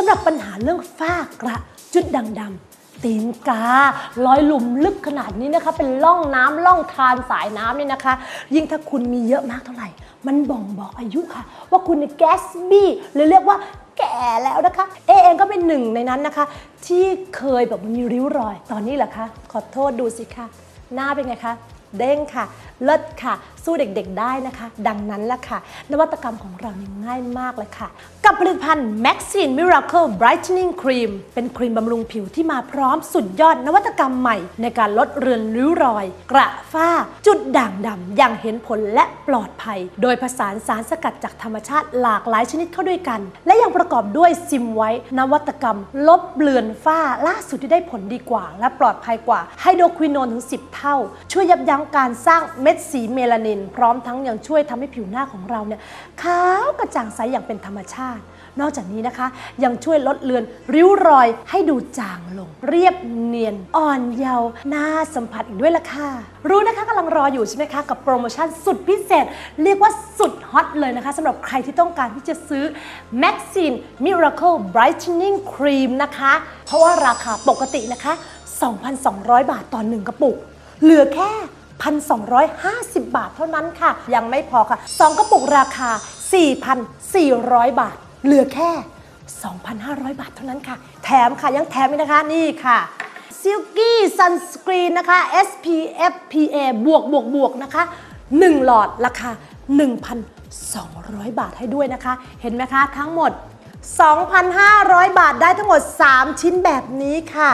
สำหรับปัญหาเรื่องฝ้ากระจุดด่างดำตีนกาลอยหลุมลึกขนาดนี้นะคะ เป็นล่องน้ำล่องทานสายน้ำเนี่ยนะคะ ยิ่งถ้าคุณมีเยอะมากเท่าไหร่ มันบ่งบอกอายุค่ะ ว่าคุณแก๊สบี้หรือเรียกว่าแก่แล้วนะคะ เอเองก็เป็นหนึ่งในนั้นนะคะ ที่เคยแบบมีริ้วรอย ตอนนี้แหละคะ ขอโทษดูสิคะ หน้าเป็นไงคะ เด้งค่ะ เลิศค่ะ สู้เด็กๆได้นะคะ ดังนั้นล่ะค่ะ นวัตกรรมของเราง่ายมากเลยค่ะ กับผลิตภัณฑ์ Maxine Miracle Brightening Cream เป็นครีมบำรุงผิวที่มาพร้อมสุดยอดนวัตกรรมใหม่ ในการลดเรือนริ้วรอย กระฝ้า จุดด่างดำอย่างเห็นผลและปลอดภัย โดยผสานสารสกัดจากธรรมชาติหลากหลายชนิดเข้าด้วยกัน และยังประกอบด้วยซิมไว้ นวัตกรรม ลบเลือนฝ้าล่าสุดที่ได้ผลดีกว่า และปลอดภัยกว่าไฮโดรควินโนนถึง 10 เท่า ช่วยยับยั้งการสร้างเม็ดสีเมลานิน พร้อมทั้งยังช่วยทำให้ผิวหน้าของเราเนี่ยขาวกระจ่างใสอย่างเป็นธรรมชาติ นอกจากนี้นะคะ ยังช่วยลดเลือนริ้วรอยให้ดูจางลง เรียบเนียน อ่อนเยาว์น่าสัมผัสอีกด้วยล่ะค่ะ รู้นะคะกำลังรออยู่ใช่ไหมคะ กับโปรโมชั่นสุดพิเศษ เรียกว่าสุดฮอตเลยนะคะสำหรับใครที่ต้องการที่จะซื้อ Maxine Miracle Brightening Cream นะคะ เพราะว่าราคาปกตินะคะ 2,200 บาทต่อ1กระปุก เหลือแค่ 1,250 บาทเท่านั้นค่ะ ยังไม่พอค่ะ 2 กระปุกราคา 4,400 บาท เหลือแค่ 2,500 บาทเท่านั้นค่ะ แถมค่ะยังแถมอีกนะคะนี่ค่ะ Silky Sunscreen นะคะ SPF PA บวกบวกบวกนะคะ 1 หลอดราคา 1,200 บาทให้ด้วยนะคะ เห็นไหมคะทั้งหมด 2,500 บาทได้ทั้งหมด 3 ชิ้นแบบนี้ค่ะ